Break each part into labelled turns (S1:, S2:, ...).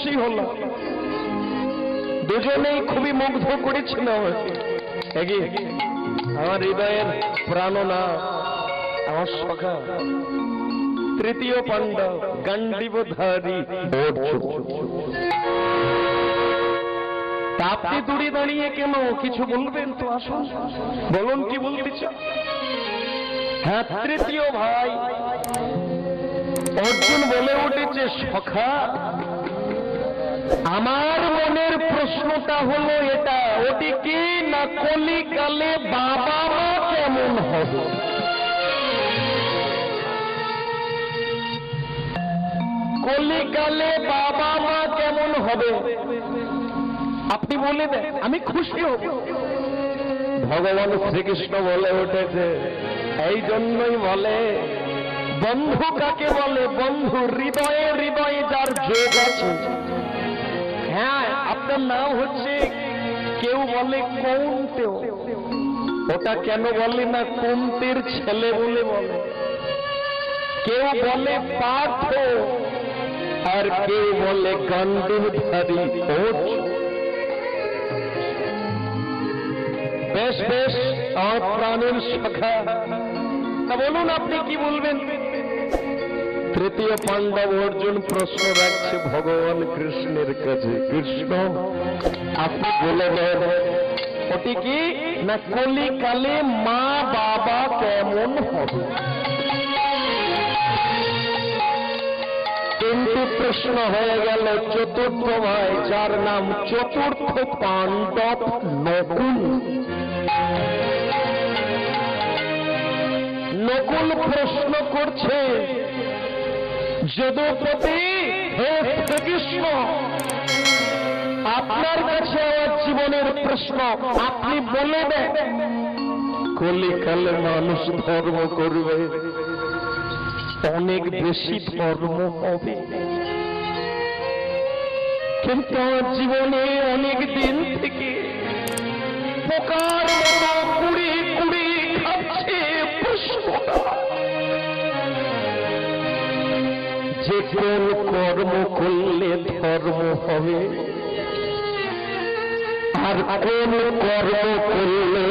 S1: খুশি হলাম। দুজনেই খুবই মুগ্ধ করেছিল আমার হৃদয়ের প্রাণনা আমার সখা, তৃতীয় পাণ্ডব, গান্ডীবধারী। আপনি দূরে দাঁড়িয়ে কেন কিছু বলবেন তো আসুন। বলুন কি বলতে চান? হ্যাঁ তৃতীয় ভাই, অর্জুন বলে উঠেছে, সখা আমার মনের প্রশ্নটা হলো এটা, ওটি কি না কলিকালে বাবা মা কেমন হবে? কলিকালে বাবা মা কেমন হবে? আপনি বলে দেন, আমি খুশি হব। ভগবান শ্রীকৃষ্ণ বলে উঠেছে, এই জন্যই বলে, বন্ধু কাকে বলে? বন্ধু হৃদয়ে হৃদয়ে যার যোগ আছে। হ্যাঁ নাম হচ্ছে কেউ বলে কৌন্তেও ওটা কেন বলে না কুন্তের ছেলে বলে বলে? কেউ বলে পার্থ আর কেউ বলে গন্ডীধারী ওঠ। বেশ বেশ, আমার প্রাণের সখা। তা বলুন, আপনি কি বলবেন? তৃতীয় পাণ্ডব অর্জুন প্রশ্ন রাখছে ভগবান কৃষ্ণের কাছে, কৃষ্ণ, আপনি বলে দেন ওটি কি? না কলিকালে মা বাবা কেমন হবে? কিন্তু প্রশ্ন হয়ে গেল। চতুর্থ ভাই, যার নাম চতুর্থ পাণ্ডব নকুল। নকুল প্রশ্ন করছে যদুপতি, হে আপনার কাছে আমার জীবনের প্রশ্ন, আপনি বলে দেন। কলিকালে মানুষ ধর্ম করবে, অনেক বেশি ধর্ম হবে। কিন্তু আমার জীবনে অনেক দিন থেকে পোকার মতো কুড়ি কুড়ি খাচ্ছে প্রশ্নটা। যে কোন কর্ম করলে ধর্ম হবে। আর কোন কর্ম করলে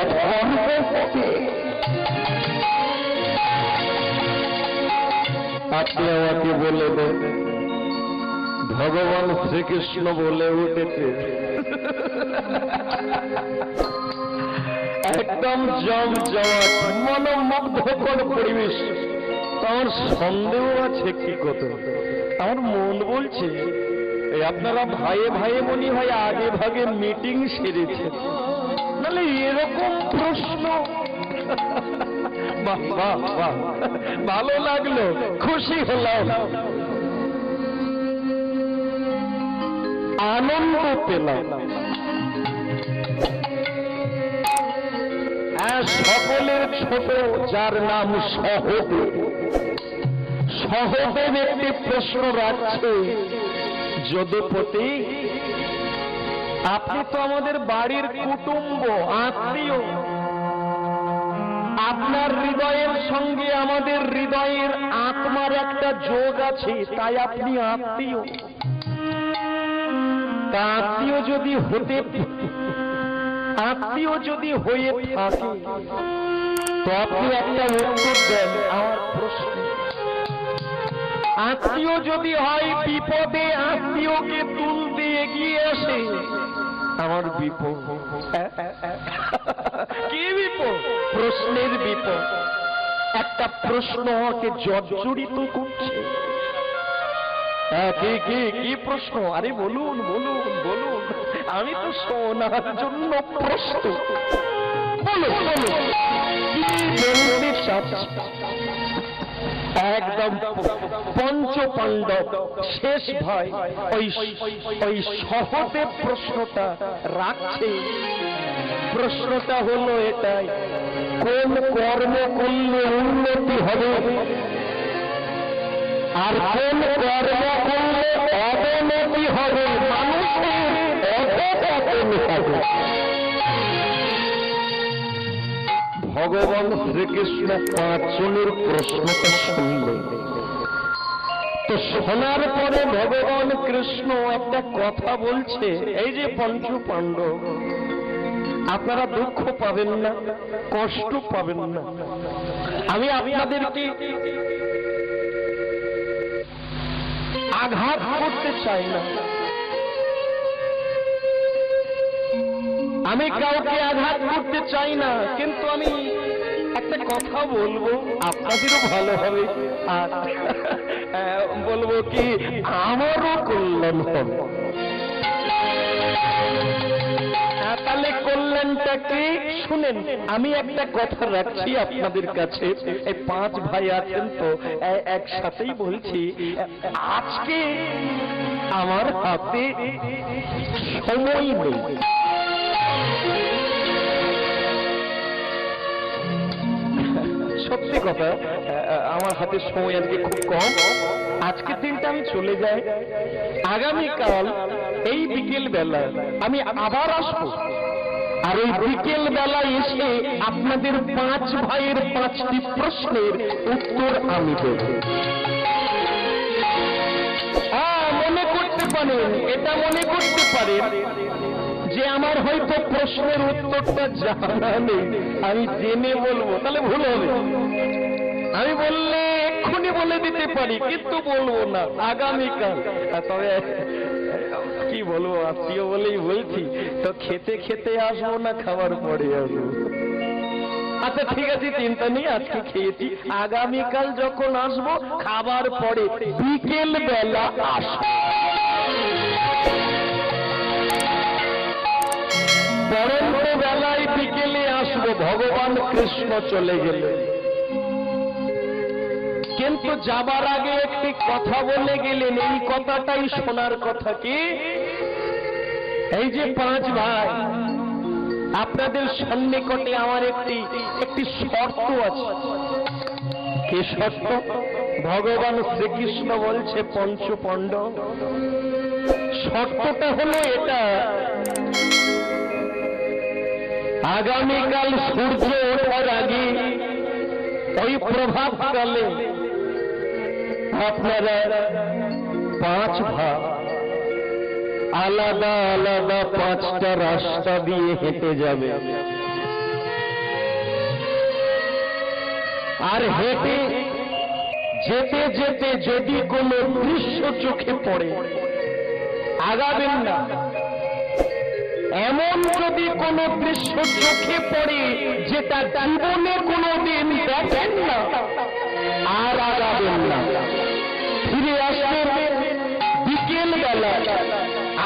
S1: অধর্ম হবে? আপনি আমাকে বলে দেন, ভগবান শ্রীকৃষ্ণ বলে উঠেছে, একদম জম জমাট মনোমুগ্ধকর পরিবেশ। আমার সন্দেহ আছে কি কত আমার মন বলছে আপনারা ভাইয়ে ভাইয়ে মনি হয় আগে ভাগে মিটিং সেরেছে নাহলে এরকম প্রশ্ন। বাহ বাহ বাহ। ভালো লাগল খুশি হলাম। আনন্দ পেলাম। হ্যাঁ, সকলের ছোট যার নাম সহদেব। সহদেব একটি প্রশ্ন রাখছে। যদুপতি আপনি তো আমাদের বাড়ির কুটুম্ব, আত্মীয়। আপনার হৃদয়ের সঙ্গে আমাদের হৃদয়ের আত্মার একটা যোগ আছে, তাই আপনি আত্মীয়। তা আত্মীয় যদি হতে আত্মীয় যদি হয়ে থাকে, তো আপনি একটা উত্তর দেন আমার প্রশ্ন। আত্মীয় যদি হয় বিপদে, আত্মীয়কে তুলতে এগিয়ে আসে। আমার বিপদ। কি বিপদ? প্রশ্নের বিপদ। একটা প্রশ্ন আমাকে জর্জরিত করছে। কি প্রশ্ন? আরে বলুন বলুন বলুন। আমি তো শোনার জন্য প্রস্তুত। বলুন বলুন। একদম পঞ্চ পাণ্ডব শেষ ভাই ওই ওই সহদেব প্রশ্নটা রাখছে। প্রশ্নটা হলো এটাই, কোন কর্ম করলে উন্নতি হবে? আর কোন কর্ম করলে অবনতি হবে? মানুষের অধপতন হবে। ভগবান শ্রীকৃষ্ণ পাঁচজনের প্রশ্নটা শুনলেন তো শোনার পরে ভগবান কৃষ্ণ একটা কথা বলছে, এই যে পঞ্চ পাণ্ডব, আপনারা দুঃখ পাবেন না, কষ্ট পাবেন না। আমি আপনাদেরকে আঘাত করতে চাই না। আমি কাউকে আঘাত করতে চাই না, কিন্তু আমি একটা কথা বলব, আপনাদেরও ভালো হবে। আর বলব কি, আমারও কল্যাণ হবে। তাহলে কল্যাণটা কি? শুনেন, আমি একটা কথা রাখছি আপনাদের কাছে। এই পাঁচ ভাই আছেন তো একসাথেই বলছি, আজকে আমার হাতে সময় নেই। সত্যি কথা আমার হাতে সময় আজকে খুব কম। আজকের দিনটা আমি চলে যাই। আগামীকাল এই বিকেল বেলা আমি আবার আসব। আর ওই বিকেল বেলায় এসে আপনাদের পাঁচ ভাইয়ের পাঁচটি প্রশ্নের উত্তর আমি দেব। মনে করতে পারেন, এটা মনে করতে পারেন যে আমার হয়তো প্রশ্নের উত্তরটা জানা নেই, আমি জেনে বলব, তাহলে ভুল হবে। আমি বললে এক্ষুনি বলে দিতে পারি, কিন্তু বলব না, আগামীকাল। তবে, কি বলব, আত্মীয় বলেই বলছি, তো খেতে খেতে আসব না, খাবার পরে আসব। আচ্ছা ঠিক আছে চিন্তা নেই আজকে খেয়েছি। আগামীকাল যখন আসব, খাবার পরে বিকেল বেলা আসব। পরন্ত বেলায় বিকেলে আসব, ভগবান কৃষ্ণ চলে গেলে। কিন্তু যাবার আগে একটি কথা বলে গেলেন, এই কথাটাই শোনার কথা কি? এই যে পাঁচ ভাই, আপনাদের সন্নিকটে আমার একটি একটি শর্ত আছে। কি শর্ত? ভগবান শ্রীকৃষ্ণ বলছে, পঞ্চপণ্ড। শর্তটা হলো এটা আগামীকাল সূর্য ওঠার আগে ওই প্রভাতকালে আপনারা পাঁচ ভাগ, আলাদা আলাদা পাঁচটা রাস্তা দিয়ে হেঁটে যাবে আর হেঁটে যেতে যেতে যদি কোনো দৃশ্য চোখে পড়ে, আগাবেন না। এমন যদি কোনো দৃশ্য চোখে পড়ে যেটা জীবনে কোনোদিন দেখেন না, আর আগাবেন না। ফিরে আসবেন বিকেল বেলা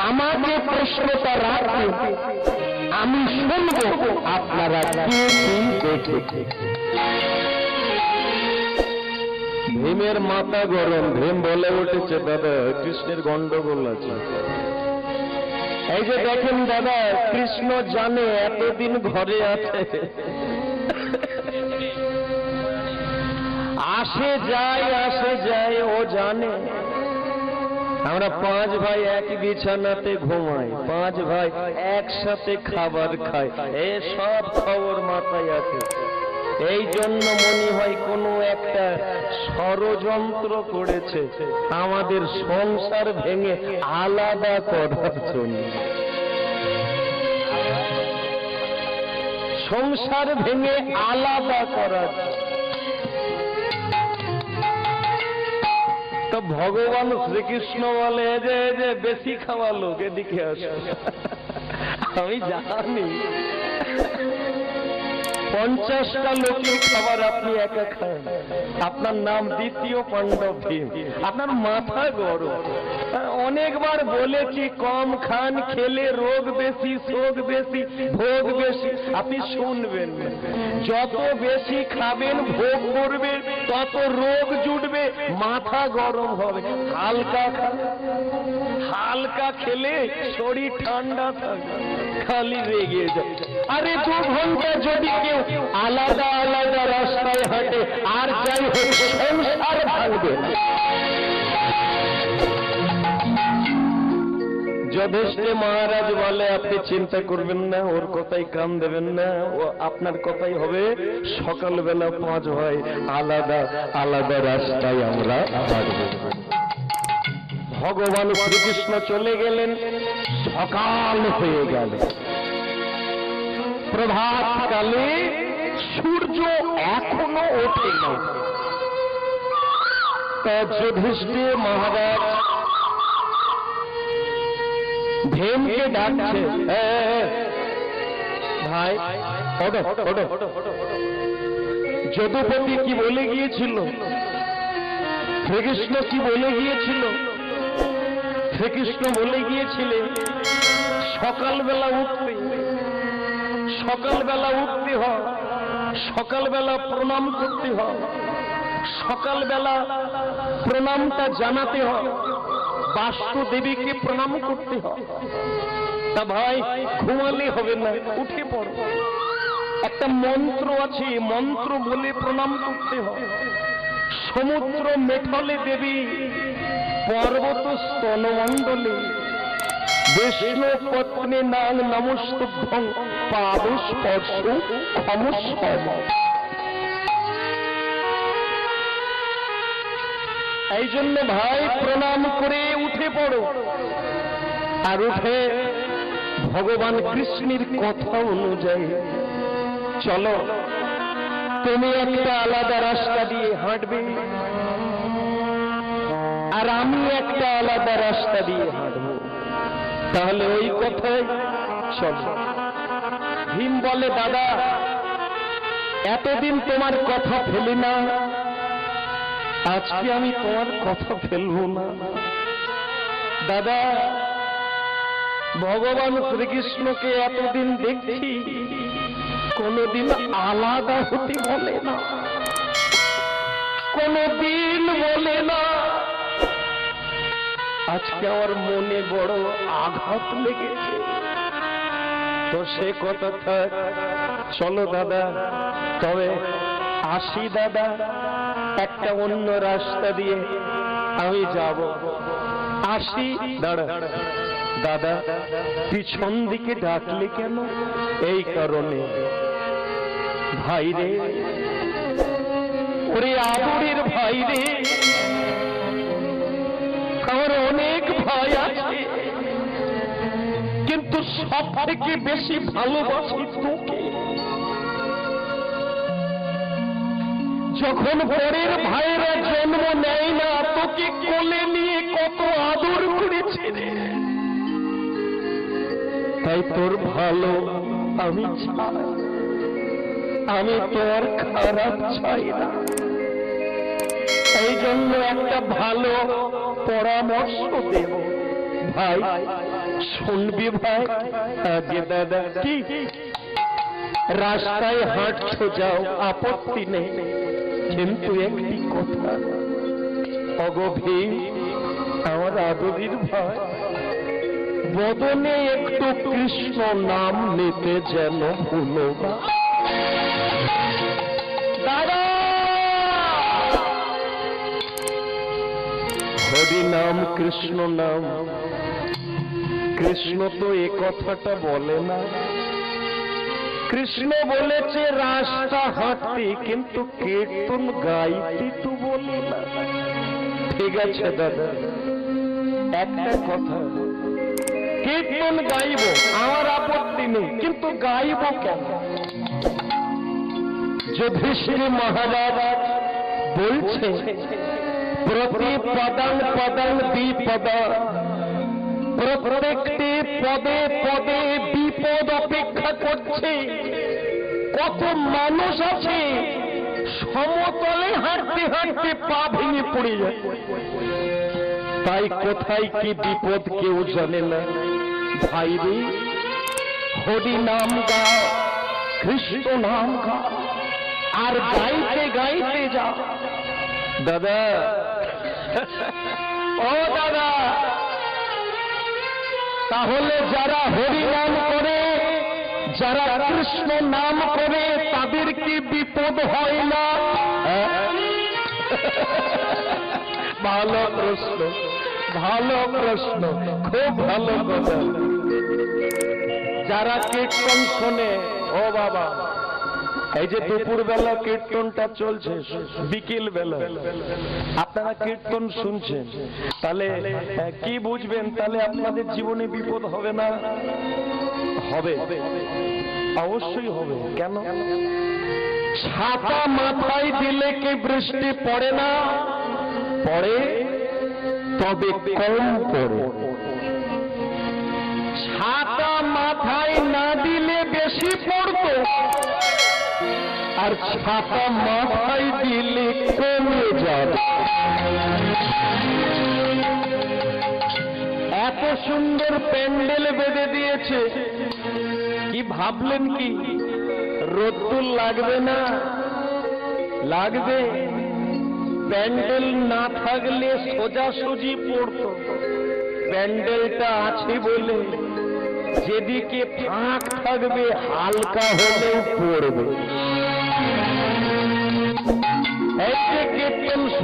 S1: আমাকে প্রশ্নটা রাখবেন আমি শুনব আপনারা ভীমের মাথা গরম। ভীম বলে উঠেছে, দাদা, কৃষ্ণের গন্ডগোল আছে। এই যে দেখেন দাদা, কৃষ্ণ জানে এতদিন ঘরে আছে। আসে যায় আসে যায়, ও জানে। আমরা পাঁচ ভাই এক বিছানাতে ঘুমাই, পাঁচ ভাই একসাথে খাবার খাই। এ সব খবর মাথায় আছে এই জন্য মনে হয় কোনো একটা ষড়যন্ত্র করেছে। আমাদের সংসার ভেঙে আলাদা করার জন্য। সংসার ভেঙে আলাদা করার তো ভগবান শ্রীকৃষ্ণ বলে যে বেশি খাওয়া লোক এদিকে আসো। আমি জানি। পঞ্চাশটা লোকের খাবার আপনি একা খান। আপনার নাম দ্বিতীয় পাণ্ডব ভীম। আপনার মাথা গরম। অনেকবার বলেছি, কম খান, খেলে রোগ বেশি, শোক বেশি, ভোগ বেশি। আপনি শুনবেন। যত বেশি খাবেন, ভোগ করবে, তত রোগ জুটবে, মাথা গরম হবে। হালকা হালকা খেলে শরীর ঠান্ডা থাকে খালি রেগে যায় আরে দু ঘণ্টা যদি কেউ আলাদা আলাদা রাস্তায় হাঁটে, আর যাই হোক। যথেষ্ট মহারাজ বলে, আপনি চিন্তা করবেন না, ওর কথাই কান দেবেন না, ও আপনার কথাই হবে, সকালবেলা পাঁচ হয়, আলাদা আলাদা রাস্তায় আমরা ভগবান শ্রীকৃষ্ণ চলে গেলেন, সকাল হয়ে গেল। প্রভাতকালে সূর্য এখনও ওঠে না। যুধিষ্ঠির মহারাজ ভীমকে ডাকছে। "এ, এ, ভাই। যদুপতি কি বলে গিয়েছিল? শ্রীকৃষ্ণ কি বলে গিয়েছিল? শ্রীকৃষ্ণ বলে গিয়েছিলেন সকালবেলা উঠতে। সকালবেলা উঠতে হয়, সকালবেলা প্রণাম করতে হয়, সকালবেলা প্রণামটা জানাতে হয় বাস্তু দেবীকে প্রণাম করতে হয়। তা ভাই, ঘুমালে হবে না, উঠে পড়ো। একটা মন্ত্র আছে, মন্ত্র বলে প্রণাম করতে হয়। সমুদ্র মেঠলে দেবী পর্বত স্তনমণ্ডলে বিষ্ণু পত্নী নাং নমস্তুভ্যং পাদ স্পর্শ এই জন্য ভাই প্রণাম করে উঠে পড়ো। আর উঠে ভগবান কৃষ্ণের কথা অনুযায়ী। চলো, তুমি একটা আলাদা রাস্তা দিয়ে হাঁটবে। আর আমি একটা আলাদা রাস্তা দিয়ে হাঁটবো। তাহলে ওই কথাই চলো। ভীম বলে, দাদা, এতদিন তোমার কথা ফেলি না। আজকে আমি তোমার কথা ফেলব না। দাদা, ভগবান শ্রীকৃষ্ণকে এতদিন দেখছি, কোনদিন আলাদা হতে বলে না। কোনদিন বলে না আজকে আমার মনে বড় আঘাত লেগেছে। তো সে কথা থাক। চলো দাদা, তবে আসি দাদা, একটা অন্য রাস্তা দিয়ে আমি যাব। আসি, দাঁড়া। দাদা, পিছন দিকে ডাকলে কেন? এই কারণে। ভাই রে ওরে আদরের ভাই রে আমার অনেক ভাই আছে। কিন্তু সব থেকে বেশি ভালোবাসি তোকে। যখন পরের ভাইয়েরা জন্ম নেয় না, তোকে কোলে নিয়ে কত আদর করেছে তাই তোর ভালো আমি চাই। আমি তোর খারাপ চাই না। এই জন্য একটা ভালো পরামর্শ দেব। ভাই, শুনবি ভাই? দাদা, কি? রাস্তায় হাঁটছো যাও, আপত্তি নেই। কিন্তু একটি কথা। অগভীর আমার আদরির ভাই, বদনে একটু কৃষ্ণ নাম নিতে যেন ভুলো দাদা হরি নাম, কৃষ্ণ নাম। কৃষ্ণ তো এ কথাটা বলে না। কৃষ্ণ বলেছে, রাস্তা হাঁটতে, কিন্তু কীর্তন গাইতে তো বলে না। ঠিক আছে, দাদা। একটা কথা কীর্তন গাইব, আমার আপত্তি নেই, কিন্তু গাইব কেন? যুধিষ্ঠির মহারাজ বলছে প্রতি পদাং পদাং বিপদ। প্রত্যেকটি পদে পদে বিপদ অপেক্ষা করছে। কত মানুষ আছে, সমতলে হাঁটতে হাঁটতে পা ভেঙে পড়ে যায়। তাই কোথায় কি বিপদ কেউ জানে না। ভাই হরি নাম গাও কৃষ্ণ নাম গাও আর গাইতে গাইতে যা। দাদা ও দাদা, তাহলে যারা হরি নাম করে, যারা কৃষ্ণ নাম করে, তাদের কি বিপদ হয় না? ভালো প্রশ্ন ভালো প্রশ্ন, খুব ভালো কথা। যারা কীর্তন শোনে, ও বাবা। এই যে দুপুর বেলা কীর্তনটা চলছে বিকেল বেলা আপনারা কীর্তন শুনছেন। তাহলে কি বুঝবেন? তাহলে আপনাদের জীবনে বিপদ হবে না? হবে। অবশ্যই হবে। কেন? ছাতা মাথায় দিলে কি বৃষ্টি পড়ে না? পড়ে, তবে কম পড়ে। ছাতা মাথায় না আর ছাতা মাথায় দিলে কমে যাবে। এত সুন্দর প্যান্ডেল বেঁধে দিয়েছে। কি ভাবলেন কি? রোদ্দুর লাগবে না? লাগবে। প্যান্ডেল না থাকলে সোজাসুজি পড়তো। প্যান্ডেলটা আছে বলে যেদিকে ফাঁক থাকবে, হালকা হলেও পড়বে।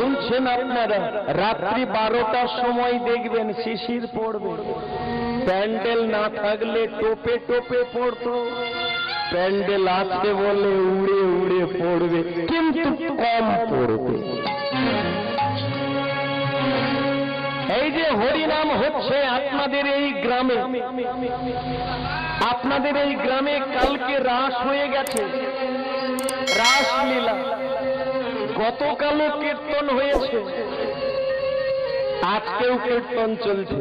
S1: শুনছেন আপনারা, রাত্রি বারোটার সময় দেখবেন শিশির পড়বে। প্যান্ডেল না থাকলে টোপে টোপে পড়তো। প্যান্ডেল আছে বলে উড়ে উড়ে পড়বে, কিন্তু কম পড়বে। এই যে হরিনাম হচ্ছে আপনাদের এই গ্রামে। আপনাদের এই গ্রামে কালকে রাস হয়ে গেছে। রাস রাসলীলা। গতকালও কীর্তন হয়েছে। আজকেও কীর্তন চলছে।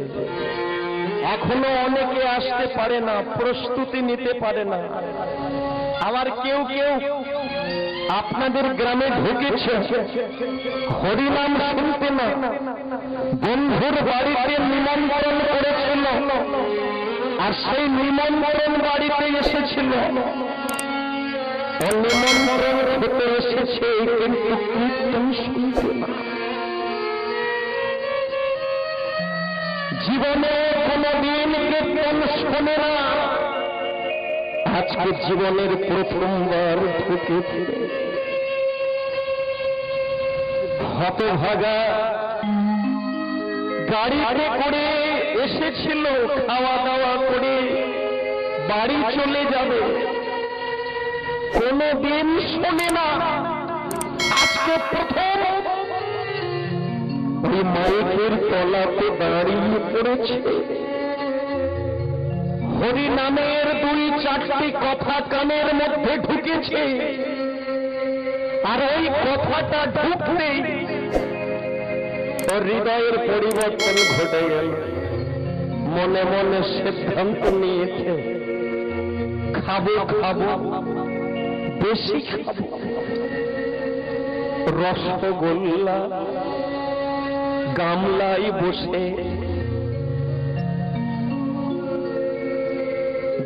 S1: এখনও অনেকে আসতে পারে না, প্রস্তুতি নিতে পারে না। আবার কেউ কেউ আপনাদের গ্রামে ঢুকেছে। হরিনাম শুনতে না। বন্ধুর বাড়িতে নিমন্ত্রণ করেছিল। আর সেই নিমন্ত্রণ বাড়িতে এসেছিল। ও নিমন্ত্রণ খেতে এসেছে, কিন্তু জীবনে কোনদিন কীর্তন শোনে না। আজকে জীবনের প্রথমবার ঢুকে হতভাগা গাড়িতে করে এসেছিল, খাওয়া দাওয়া করে বাড়ি চলে যাবে। কোনদিন শোনে না। আজকে প্রথম ওই মাইকের তলাতে দাঁড়িয়ে পড়েছে। হরি নামের দুই চারটি কথা কানের মধ্যে ঢুকেছে। আর ওই কথাটা ঢুকতেই হৃদয়ের পরিবর্তন ঘটে গেল। মনে মনে সিদ্ধান্ত নিয়েছে, খাব খাব। বেশি খাব। রসগোল্লা গামলায় বসে।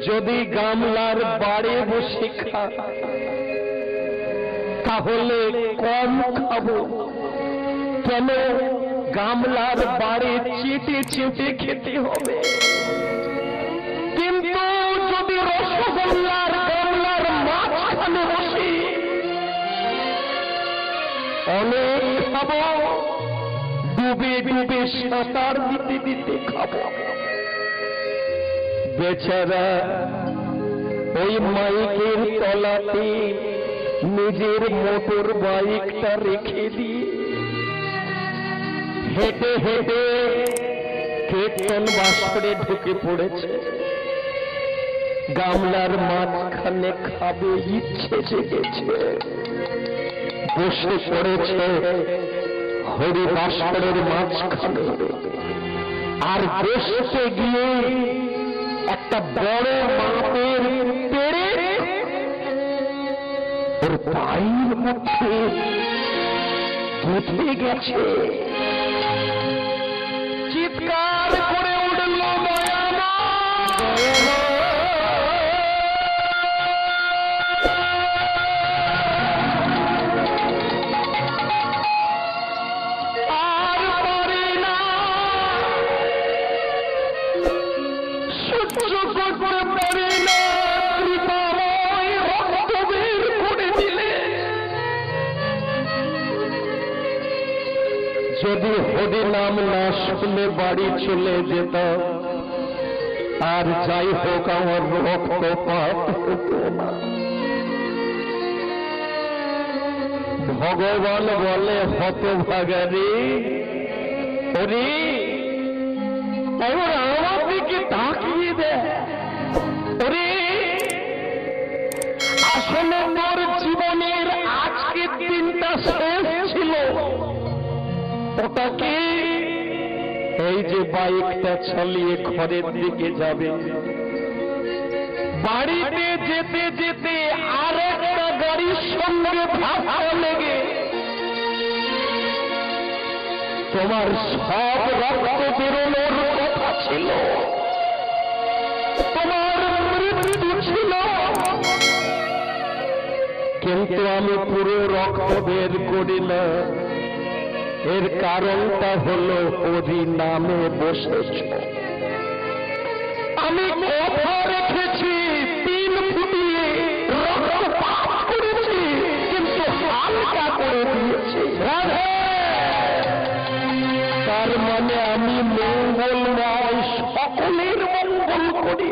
S1: যদি গামলার বাড়ে বসে খা, তাহলে কম খাব। কেন? গামলার বাড়ে চেটে চেটে খেতে হবে। কিন্তু যদি রসগোল্লার গামলার বসে অনেক খাব, ডুবে ডুবে সাঁতার দিতে দিতে খাব। বেচারা ওই মাইকের তলাতে নিজের মোটর বাইকটা রেখে দিয়ে হেঁটে হেঁটে কীর্তন বাসরে ঢুকে পড়েছে। গামলার মাঝখানে খাবে ইচ্ছে জেগেছে। বসে পড়েছে হরি বাসরের মাঝখানে। আর বসতে গিয়ে একটা বড় মাপের পেড়ে ওর পায়ের মধ্যে গেঁথে গেছে। চিৎকার করে উঠল দয়ামা হরি নাম না শুনে বাড়ি চলে যেত। আর যাই হোক, আমার রক্ত পাত হতো না। ভগবান বলে, হতভাগারি। ওরে এবার আমার দিকে তাকিয়ে দেয় আসলে তোর জীবনের আজকের দিনটা শেষ ছিল। ওটা কি এই যে বাইকটা চালিয়ে ঘরের দিকে যাবে, বাড়িতে যেতে যেতে আর একটা গাড়ির সঙ্গে ধাক্কা লেগে তোমার সব রক্ত বেরোনোর কথা ছিল। তোমার মৃত্যু ছিল। কিন্তু আমি পুরো রক্ত বের করি না এর কারণটা হলো হরি নামে বসেছ। আমি কথা রেখেছি তিন ফুটিয়ে করেছি, কিন্তু হালকা করে দিয়েছি। তার মানে আমি মঙ্গলময় সকলের মঙ্গল করি।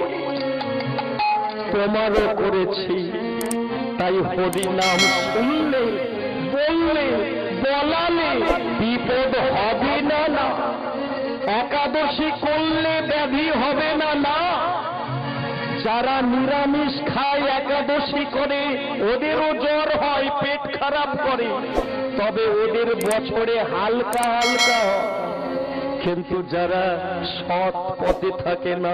S1: তোমারও করেছি। তাই হরি নাম শুনলে, বললে বলালে বিপদ হবে না না। একাদশী করলে ব্যাধি হবে না না। যারা নিরামিষ খায়, একাদশী করে, ওদেরও জ্বর হয়, পেট খারাপ করে। তবে ওদের বছরে হালকা হালকা হয়। কিন্তু যারা সৎ পথে থাকে না,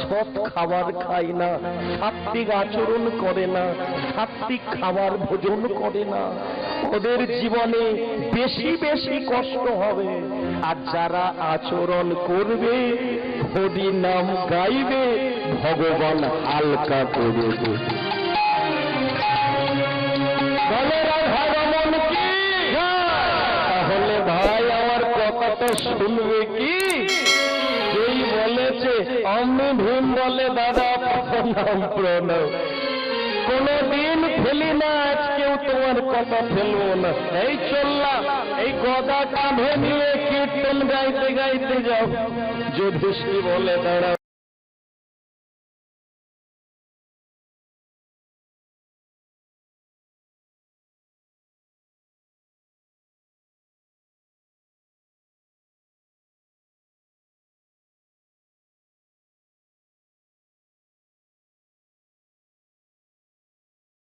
S1: সৎ খাবার খায় না, সাত্বিক আচরণ করে না, সাত্বিক খাবার ভোজন করে না, ওদের জীবনে বেশি বেশি কষ্ট হবে। আর যারা আচরণ করবে, হরি নাম গাইবে, ভগবান হালকা করে দেবে বলে ভগবান কি তাহলে ভাই আমার কথাটা শুনবে কি? যেই বলেছে, অমনি ভীম বলে দাদা, প্রণাম প্রণাম। কোনদিন ফেলি না, আজকেও তোমার কথা ফেলব না। এই চললাম এই গদা কাঁধে নিয়ে কীর্তন গাইতে গাইতে যাও। যুধিষ্ঠি বলে, দাঁড়াও।